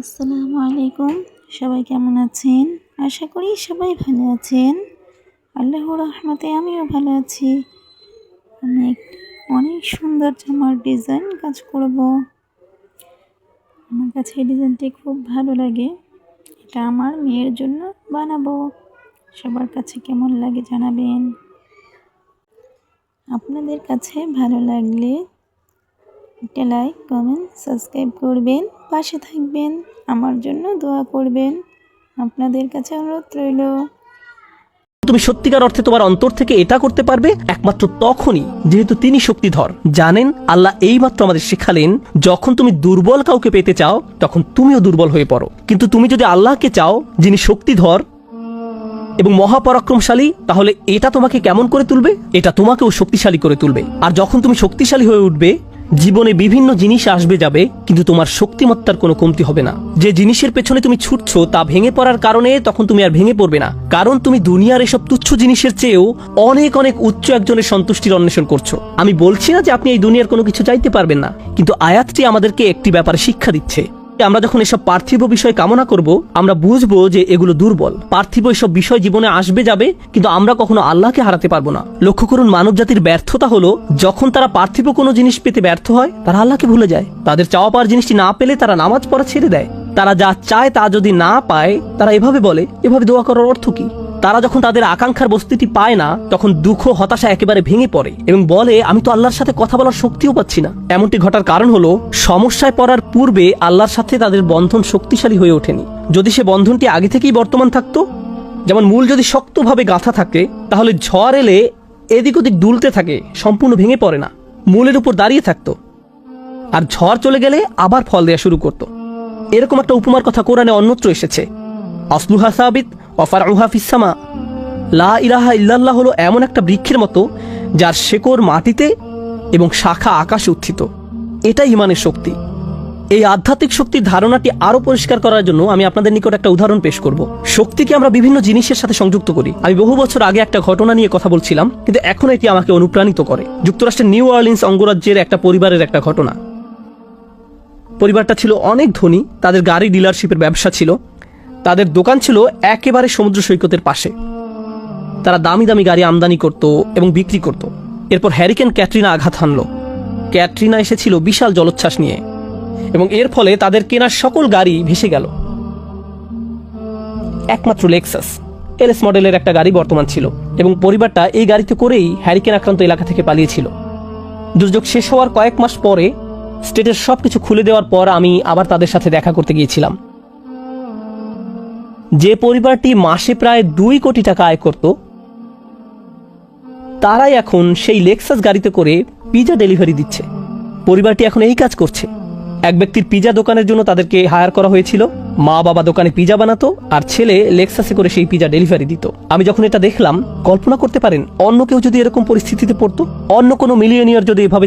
আসসালামু আলাইকুম। সবাই কেমন আছেন? আশা করি সবাই ভালো আছেন। আল্লাহ রহমতে আমিও ভালো আছি। আমি অনেক সুন্দর জামার ডিজাইন কাজ করব। আমার কাছে এই ডিজাইনটি খুব ভালো লাগে। এটা আমার মেয়ের জন্য বানাবো। সবার কাছে কেমন লাগে জানাবেন। আপনাদের কাছে ভালো লাগলে একটা লাইক কমেন্ট সাবস্ক্রাইব করবেন, পাশে থাকবেন, আমার জন্য দোয়া করবেন। আপনাদের কাছে অনুরোধ রইল। তুমি সত্যিকার অর্থে তোমার অন্তর থেকে এটা করতে পারবে, একমাত্র তখনই যেহেতু তিনি শক্তিধর। জানেন, আল্লাহ এইমাত্র আমাদের শেখালেন, যখন তুমি দুর্বল কাউকে পেতে চাও, তখন তুমিও দুর্বল হয়ে পড়ো। কিন্তু তুমি যদি আল্লাহকে চাও, যিনি শক্তিধর এবং মহাপরাক্রমশালী, তাহলে এটা তোমাকে কেমন করে তুলবে? এটা তোমাকেও শক্তিশালী করে তুলবে। আর যখন তুমি শক্তিশালী হয়ে উঠবে জীবনে বিভিন্ন জিনিস আসবে যাবে, কিন্তু তোমার শক্তিমত্তার কোনো কমতি হবে না। যে জিনিসের পেছনে তুমি ছুটছো, তা ভেঙে পড়ার কারণে তখন তুমি আর ভেঙে পড়বে না। কারণ তুমি দুনিয়ার এসব তুচ্ছ জিনিসের চেয়েও অনেক অনেক উচ্চ একজনের সন্তুষ্টির অন্বেষণ করছ। আমি বলছি না যে আপনি এই দুনিয়ার কোনো কিছু চাইতে পারবেন না, কিন্তু আয়াতটি আমাদেরকে একটি ব্যাপারে শিক্ষা দিচ্ছে। আমরা যখন এসব পার্থিব বিষয় কামনা করব, আমরা বুঝব যে এগুলো দুর্বল। পার্থিব এসব বিষয় জীবনে আসবে যাবে, কিন্তু আমরা কখনো আল্লাহকে হারাতে পারব না। লক্ষ্য করুন মানব জাতির ব্যর্থতা হলো, যখন তারা পার্থিব কোনো জিনিস পেতে ব্যর্থ হয়, তারা আল্লাহকে ভুলে যায়। তাদের চাওয়া পাওয়ার জিনিসটি না পেলে তারা নামাজ পড়া ছেড়ে দেয়। তারা যা চায় তা যদি না পায়, তারা এভাবে বলে, এভাবে দোয়া করার অর্থ কি? তারা যখন তাদের আকাঙ্ক্ষার বস্তুটি পায় না, তখন দুঃখ, হতাশা একেবারে ভেঙে পড়ে এবং বলে, আমি তো আল্লাহর সাথে কথা বলার শক্তিও পাচ্ছি না। এমনটি ঘটার কারণ হলো, সমস্যায় পড়ার পূর্বে আল্লাহর সাথে তাদের বন্ধন শক্তিশালী হয়ে ওঠেনি। যদি সে বন্ধনটি আগে থেকেই বর্তমান থাকতো, যেমন মূল যদি শক্তভাবে গাঁথা থাকে, তাহলে ঝড় এলে এদিক ওদিক দুলতে থাকে, সম্পূর্ণ ভেঙে পড়ে না, মূলের উপর দাঁড়িয়ে থাকতো। আর ঝড় চলে গেলে আবার ফল দেওয়া শুরু করত। এরকম একটা উপমার কথা কোরআনে অন্যত্র এসেছে। আসলুহা সাবিত অফারুহা ফিসামা লা ইলাহা ইল্লাল্লাহ হলো এমন একটা বৃক্ষের মতো যার শেকড় মাটিতে এবং শাখা আকাশে উত্থিত। এটাই ইমানের শক্তি। এই আধ্যাত্মিক শক্তির ধারণাটি আরও পরিষ্কার করার জন্য আমি আপনাদের নিকট একটা উদাহরণ পেশ করব। শক্তিকে আমরা বিভিন্ন জিনিসের সাথে সংযুক্ত করি। আমি বহু বছর আগে একটা ঘটনা নিয়ে কথা বলছিলাম, কিন্তু এখন এটি আমাকে অনুপ্রাণিত করে। যুক্তরাষ্ট্রের নিউ অর্লিন্স অঙ্গরাজ্যের একটা পরিবারের একটা ঘটনা। পরিবারটা ছিল অনেক ধনী, তাদের গাড়ি ডিলারশিপের ব্যবসা ছিল। তাদের দোকান ছিল একেবারে সমুদ্র সৈকতের পাশে। তারা দামি দামি গাড়ি আমদানি করত এবং বিক্রি করত। এরপর হ্যারিকেন ক্যাটরিনা আঘাত হানল। ক্যাটরিনা এসেছিল বিশাল জলোচ্ছ্বাস নিয়ে এবং এর ফলে তাদের কেনার সকল গাড়ি ভেসে গেল। একমাত্র লেক্সাস এলএস মডেলের একটা গাড়ি বর্তমান ছিল এবং পরিবারটা এই গাড়িতে করেই হ্যারিকেন আক্রান্ত এলাকা থেকে পালিয়েছিল। দুর্যোগ শেষ হওয়ার কয়েক মাস পরে স্টেটের সবকিছু খুলে দেওয়ার পর আমি আবার তাদের সাথে দেখা করতে গিয়েছিলাম। যে পরিবারটি মাসে প্রায় দুই কোটি টাকা আয় করত, তারাই এখন সেই লেক্সাস গাড়িতে করে পিজা ডেলিভারি দিচ্ছে। পরিবারটি এখন এই কাজ করছে। এক ব্যক্তির পিজা দোকানের জন্য তাদেরকে হায়ার করা হয়েছিল। মা বাবা দোকানে পিজা বানাতো আর ছেলে লেক্সাসে করে সেই পিজা ডেলিভারি দিত। আমি যখন এটা দেখলাম, কল্পনা করতে পারেন, অন্য কেউ যদি এরকম পরিস্থিতিতে পড়তো, অন্য কোনো মিলিয়নিয়ার যদি এভাবে